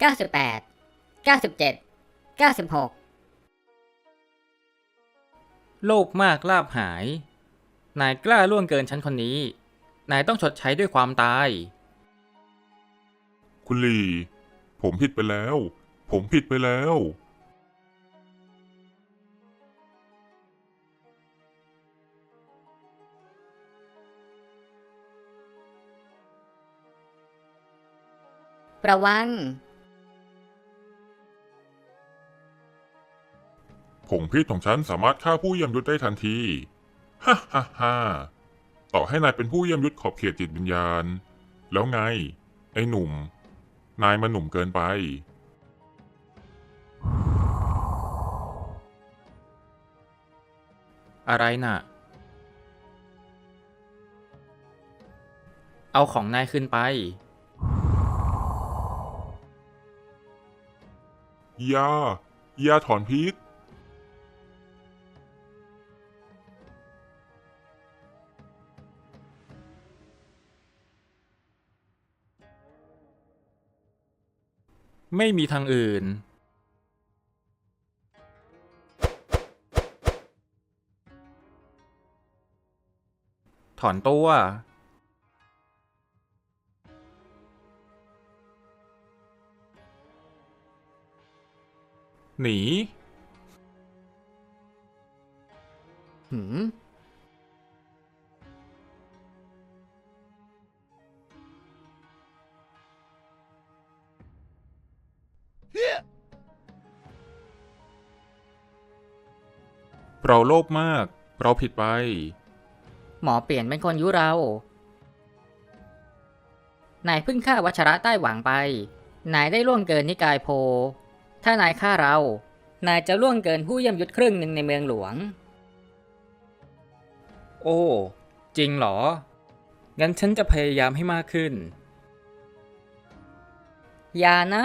98 97 96 โลภมากลาบหาย นายกล้าล่วงเกินฉันคนนี้ นายต้องชดใช้ด้วยความตาย คุณหลี ผมผิดไปแล้ว ผมผิดไปแล้ว ระวัง ผงพิษของฉันสามารถฆ่าผู้เยี่ยมยุทธได้ทันที ฮ่าฮ่าฮ่าต่อให้นายเป็นผู้เยี่ยมยุทธขอบเขตจิตวิญญาณ แล้วไง ไอ้หนุ่ม นายมันหนุ่มเกินไป อะไรน่ะ เอาของนายขึ้นไป ยา ยาถอนพิษ ไม่มีทางอื่น ถอนตัว หนี หืม เราโลภมาก เราผิดไป หมอเปลี่ยนเป็นคนยุเรา นายเพิ่งฆ่าวัชระใต้หวังไป นายได้ล่วงเกินนิกายโพ ถ้านายฆ่าเรา นายจะล่วงเกินผู้เยี่ยมยุทธครึ่งหนึ่งในเมืองหลวง โอ้ จริงเหรอ งั้นฉันจะพยายามให้มากขึ้น อย่านะ